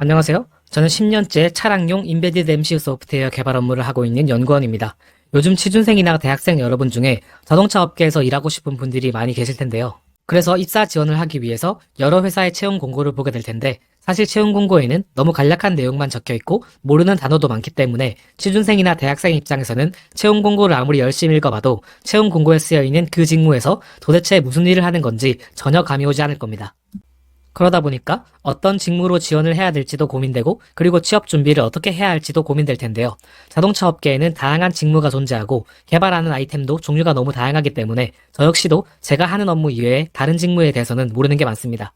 안녕하세요. 저는 10년째 차량용 인베디드 MCU 소프트웨어 개발 업무를 하고 있는 연구원입니다. 요즘 취준생이나 대학생 여러분 중에 자동차 업계에서 일하고 싶은 분들이 많이 계실 텐데요. 그래서 입사 지원을 하기 위해서 여러 회사의 채용 공고를 보게 될 텐데 사실 채용 공고에는 너무 간략한 내용만 적혀 있고 모르는 단어도 많기 때문에 취준생이나 대학생 입장에서는 채용 공고를 아무리 열심히 읽어봐도 채용 공고에 쓰여 있는 그 직무에서 도대체 무슨 일을 하는 건지 전혀 감이 오지 않을 겁니다. 그러다 보니까 어떤 직무로 지원을 해야 될지도 고민되고 그리고 취업 준비를 어떻게 해야 할지도 고민될 텐데요. 자동차 업계에는 다양한 직무가 존재하고 개발하는 아이템도 종류가 너무 다양하기 때문에 저 역시도 제가 하는 업무 이외에 다른 직무에 대해서는 모르는 게 많습니다.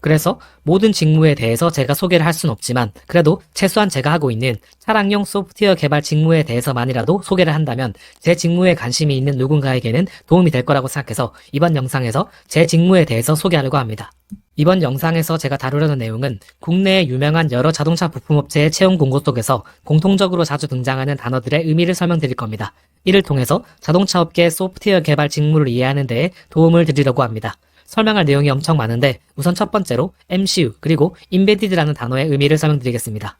그래서 모든 직무에 대해서 제가 소개를 할 수는 없지만 그래도 최소한 제가 하고 있는 차량용 소프트웨어 개발 직무에 대해서만이라도 소개를 한다면 제 직무에 관심이 있는 누군가에게는 도움이 될 거라고 생각해서 이번 영상에서 제 직무에 대해서 소개하려고 합니다. 이번 영상에서 제가 다루려는 내용은 국내의 유명한 여러 자동차 부품업체의 채용 공고 속에서 공통적으로 자주 등장하는 단어들의 의미를 설명드릴 겁니다. 이를 통해서 자동차 업계의 소프트웨어 개발 직무를 이해하는 데에 도움을 드리려고 합니다. 설명할 내용이 엄청 많은데 우선 첫 번째로 MCU 그리고 Embedded라는 단어의 의미를 설명드리겠습니다.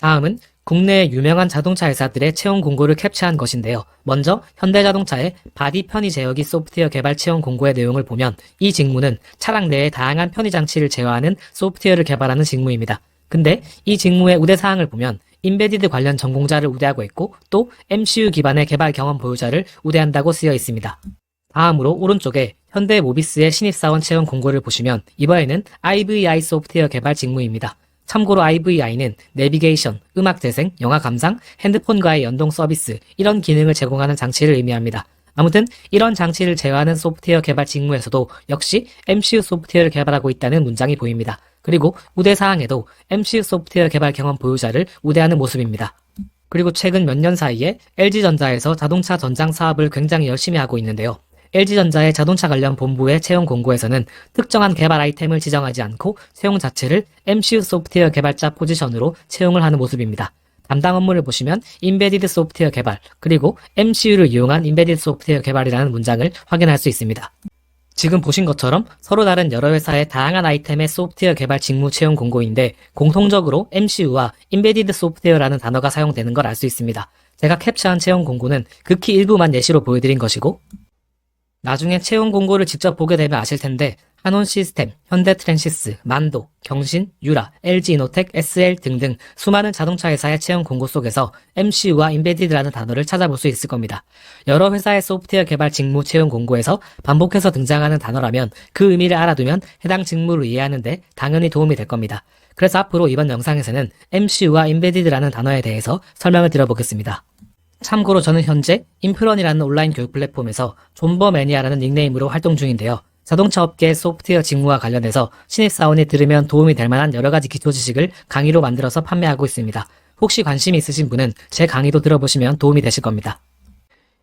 다음은 국내의 유명한 자동차 회사들의 채용 공고를 캡처한 것인데요. 먼저 현대자동차의 바디 편의 제어기 소프트웨어 개발 채용 공고의 내용을 보면 이 직무는 차량 내의 다양한 편의 장치를 제어하는 소프트웨어를 개발하는 직무입니다. 근데 이 직무의 우대 사항을 보면 인베디드 관련 전공자를 우대하고 있고 또 MCU 기반의 개발 경험 보유자를 우대한다고 쓰여 있습니다. 다음으로 오른쪽에 현대 모비스의 신입사원 채용 공고를 보시면 이번에는 IVI 소프트웨어 개발 직무입니다. 참고로 IVI는 내비게이션, 음악 재생, 영화 감상, 핸드폰과의 연동 서비스 이런 기능을 제공하는 장치를 의미합니다. 아무튼 이런 장치를 제어하는 소프트웨어 개발 직무에서도 역시 MCU 소프트웨어를 개발하고 있다는 문장이 보입니다. 그리고 우대 사항에도 MCU 소프트웨어 개발 경험 보유자를 우대하는 모습입니다. 그리고 최근 몇 년 사이에 LG전자에서 자동차 전장 사업을 굉장히 열심히 하고 있는데요. LG전자의 자동차 관련 본부의 채용 공고에서는 특정한 개발 아이템을 지정하지 않고 채용 자체를 MCU 소프트웨어 개발자 포지션으로 채용을 하는 모습입니다. 담당 업무를 보시면 인베디드 소프트웨어 개발 그리고 MCU를 이용한 인베디드 소프트웨어 개발이라는 문장을 확인할 수 있습니다. 지금 보신 것처럼 서로 다른 여러 회사의 다양한 아이템의 소프트웨어 개발 직무 채용 공고인데 공통적으로 MCU와 인베디드 소프트웨어라는 단어가 사용되는 걸 알 수 있습니다. 제가 캡처한 채용 공고는 극히 일부만 예시로 보여드린 것이고 나중에 채용 공고를 직접 보게 되면 아실 텐데 한온 시스템, 현대 트랜시스, 만도, 경신, 유라, LG 이노텍, SL 등등 수많은 자동차 회사의 채용 공고 속에서 MCU와 인베디드라는 단어를 찾아볼 수 있을 겁니다. 여러 회사의 소프트웨어 개발 직무 채용 공고에서 반복해서 등장하는 단어라면 그 의미를 알아두면 해당 직무를 이해하는데 당연히 도움이 될 겁니다. 그래서 앞으로 이번 영상에서는 MCU와 인베디드라는 단어에 대해서 설명을 드려보겠습니다. 참고로 저는 현재 인프런이라는 온라인 교육 플랫폼에서 존버 매니아라는 닉네임으로 활동 중인데요. 자동차 업계 소프트웨어 직무와 관련해서 신입사원이 들으면 도움이 될 만한 여러 가지 기초 지식을 강의로 만들어서 판매하고 있습니다. 혹시 관심이 있으신 분은 제 강의도 들어보시면 도움이 되실 겁니다.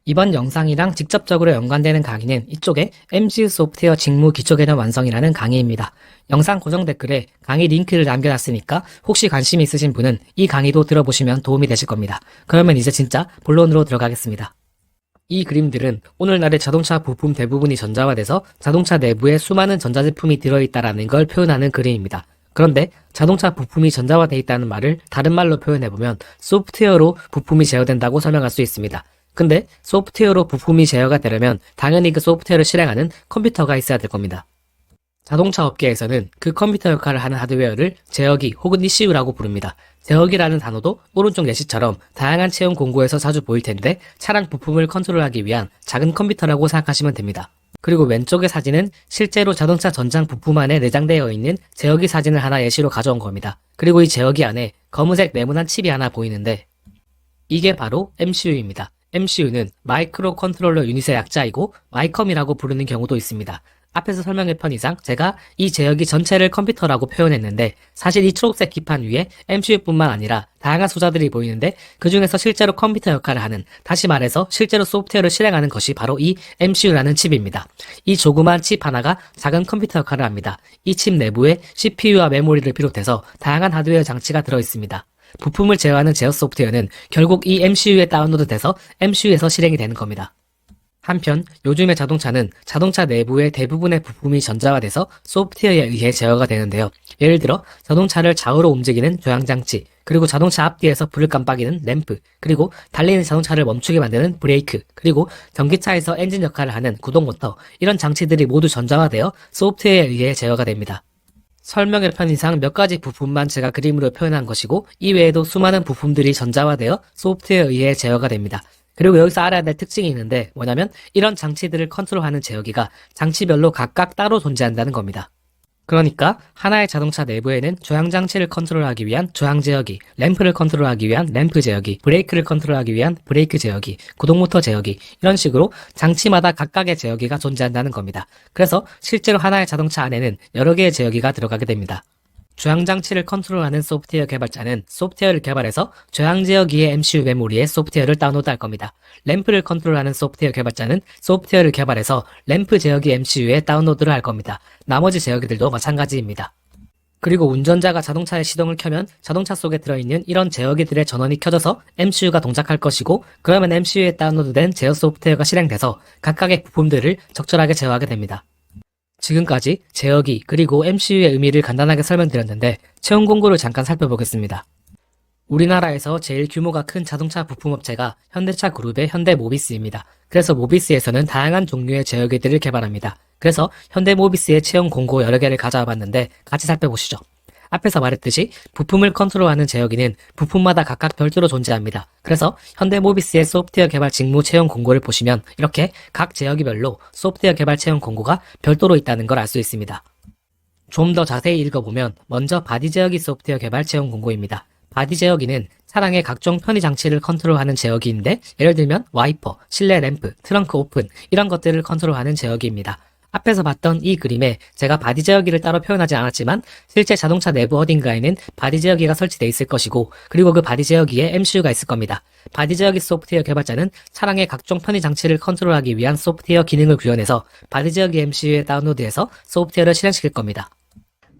이번 영상이랑 직접적으로 연관되는 강의는 이쪽에 MCU 소프트웨어 직무 기초 개념 완성이라는 강의입니다. 영상 고정 댓글에 강의 링크를 남겨놨으니까 혹시 관심이 있으신 분은 이 강의도 들어보시면 도움이 되실 겁니다. 그러면 이제 진짜 본론으로 들어가겠습니다. 이 그림들은 오늘날의 자동차 부품 대부분이 전자화돼서 자동차 내부에 수많은 전자제품이 들어있다라는 걸 표현하는 그림입니다. 그런데 자동차 부품이 전자화돼 있다는 말을 다른 말로 표현해보면 소프트웨어로 부품이 제어된다고 설명할 수 있습니다. 근데 소프트웨어로 부품이 제어가 되려면 당연히 그 소프트웨어를 실행하는 컴퓨터가 있어야 될 겁니다. 자동차 업계에서는 그 컴퓨터 역할을 하는 하드웨어를 제어기 혹은 ECU라고 부릅니다. 제어기라는 단어도 오른쪽 예시처럼 다양한 채용 공고에서 자주 보일 텐데 차량 부품을 컨트롤하기 위한 작은 컴퓨터라고 생각하시면 됩니다. 그리고 왼쪽의 사진은 실제로 자동차 전장 부품 안에 내장되어 있는 제어기 사진을 하나 예시로 가져온 겁니다. 그리고 이 제어기 안에 검은색 네모난 칩이 하나 보이는데 이게 바로 MCU입니다. MCU는 마이크로 컨트롤러 유닛의 약자이고 마이컴이라고 부르는 경우도 있습니다. 앞에서 설명했던 이상 제가 이 제어기 전체를 컴퓨터라고 표현했는데 사실 이 초록색 기판 위에 MCU뿐만 아니라 다양한 소자들이 보이는데 그 중에서 실제로 컴퓨터 역할을 하는 다시 말해서 실제로 소프트웨어를 실행하는 것이 바로 이 MCU라는 칩입니다. 이 조그만 칩 하나가 작은 컴퓨터 역할을 합니다. 이 칩 내부에 CPU와 메모리를 비롯해서 다양한 하드웨어 장치가 들어 있습니다. 부품을 제어하는 제어 소프트웨어는 결국 이 MCU에 다운로드돼서 MCU에서 실행이 되는 겁니다. 한편 요즘의 자동차는 자동차 내부의 대부분의 부품이 전자화돼서 소프트웨어에 의해 제어가 되는데요. 예를 들어 자동차를 좌우로 움직이는 조향장치, 그리고 자동차 앞뒤에서 불을 깜빡이는 램프, 그리고 달리는 자동차를 멈추게 만드는 브레이크, 그리고 전기차에서 엔진 역할을 하는 구동 모터, 이런 장치들이 모두 전자화되어 소프트웨어에 의해 제어가 됩니다. 설명의 편의상 몇 가지 부품만 제가 그림으로 표현한 것이고 이 외에도 수많은 부품들이 전자화되어 소프트웨어에 의해 제어가 됩니다. 그리고 여기서 알아야 될 특징이 있는데 뭐냐면 이런 장치들을 컨트롤하는 제어기가 장치별로 각각 따로 존재한다는 겁니다. 그러니까 하나의 자동차 내부에는 조향 장치를 컨트롤하기 위한 조향 제어기, 램프를 컨트롤하기 위한 램프 제어기, 브레이크를 컨트롤하기 위한 브레이크 제어기, 구동 모터 제어기 이런 식으로 장치마다 각각의 제어기가 존재한다는 겁니다. 그래서 실제로 하나의 자동차 안에는 여러 개의 제어기가 들어가게 됩니다. 조향 장치를 컨트롤하는 소프트웨어 개발자는 소프트웨어를 개발해서 조향 제어기의 MCU 메모리에 소프트웨어를 다운로드할 겁니다. 램프를 컨트롤하는 소프트웨어 개발자는 소프트웨어를 개발해서 램프 제어기 MCU에 다운로드를 할 겁니다. 나머지 제어기들도 마찬가지입니다. 그리고 운전자가 자동차의 시동을 켜면 자동차 속에 들어있는 이런 제어기들의 전원이 켜져서 MCU가 동작할 것이고 그러면 MCU에 다운로드된 제어 소프트웨어가 실행돼서 각각의 부품들을 적절하게 제어하게 됩니다. 지금까지 제어기 그리고 MCU의 의미를 간단하게 설명드렸는데 채용 공고를 잠깐 살펴보겠습니다. 우리나라에서 제일 규모가 큰 자동차 부품업체가 현대차 그룹의 현대모비스입니다. 그래서 모비스에서는 다양한 종류의 제어기들을 개발합니다. 그래서 현대모비스의 채용 공고 여러 개를 가져와 봤는데 같이 살펴보시죠. 앞에서 말했듯이 부품을 컨트롤하는 제어기는 부품마다 각각 별도로 존재합니다. 그래서 현대모비스의 소프트웨어 개발 직무 채용 공고를 보시면 이렇게 각 제어기별로 소프트웨어 개발 채용 공고가 별도로 있다는 걸 알 수 있습니다. 좀 더 자세히 읽어보면 먼저 바디 제어기 소프트웨어 개발 채용 공고입니다. 바디 제어기는 차량의 각종 편의 장치를 컨트롤하는 제어기인데 예를 들면 와이퍼, 실내 램프, 트렁크 오픈 이런 것들을 컨트롤하는 제어기입니다. 앞에서 봤던 이 그림에 제가 바디 제어기를 따로 표현하지 않았지만 실제 자동차 내부 어딘가에는 바디 제어기가 설치되어 있을 것이고 그리고 그 바디 제어기에 MCU가 있을 겁니다. 바디 제어기 소프트웨어 개발자는 차량의 각종 편의 장치를 컨트롤하기 위한 소프트웨어 기능을 구현해서 바디 제어기 MCU에 다운로드해서 소프트웨어를 실행시킬 겁니다.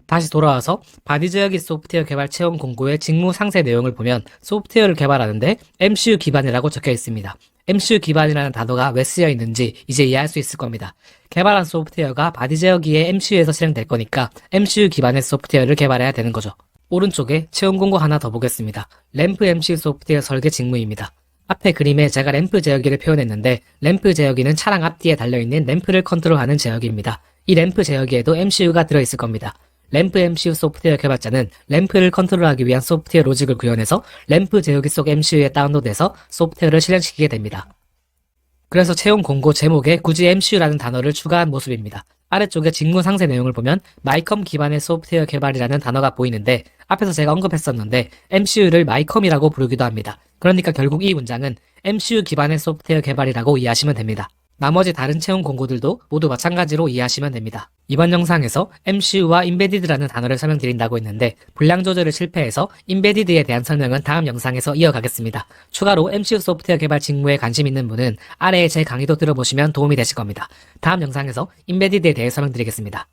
다시 돌아와서 바디 제어기 소프트웨어 개발 채용 공고의 직무 상세 내용을 보면 소프트웨어를 개발하는데 MCU 기반이라고 적혀 있습니다. MCU 기반이라는 단어가 왜 쓰여 있는지 이제 이해할 수 있을 겁니다. 개발한 소프트웨어가 바디 제어기의 MCU에서 실행될 거니까 MCU 기반의 소프트웨어를 개발해야 되는 거죠. 오른쪽에 채용 공고 하나 더 보겠습니다. 램프 MCU 소프트웨어 설계 직무입니다. 앞에 그림에 제가 램프 제어기를 표현했는데 램프 제어기는 차량 앞뒤에 달려있는 램프를 컨트롤하는 제어기입니다. 이 램프 제어기에도 MCU가 들어있을 겁니다. 램프 MCU 소프트웨어 개발자는 램프를 컨트롤하기 위한 소프트웨어 로직을 구현해서 램프 제어기 속 MCU에 다운로드해서 소프트웨어를 실행시키게 됩니다. 그래서 채용 공고 제목에 굳이 MCU라는 단어를 추가한 모습입니다. 아래쪽에 직무 상세 내용을 보면 마이컴 기반의 소프트웨어 개발이라는 단어가 보이는데 앞에서 제가 언급했었는데 MCU를 마이컴이라고 부르기도 합니다. 그러니까 결국 이 문장은 MCU 기반의 소프트웨어 개발이라고 이해하시면 됩니다. 나머지 다른 채용 공고들도 모두 마찬가지로 이해하시면 됩니다. 이번 영상에서 MCU와 인베디드라는 단어를 설명드린다고 했는데 분량 조절을 실패해서 인베디드에 대한 설명은 다음 영상에서 이어가겠습니다. 추가로 MCU 소프트웨어 개발 직무에 관심 있는 분은 아래에 제 강의도 들어보시면 도움이 되실 겁니다. 다음 영상에서 인베디드에 대해 설명드리겠습니다.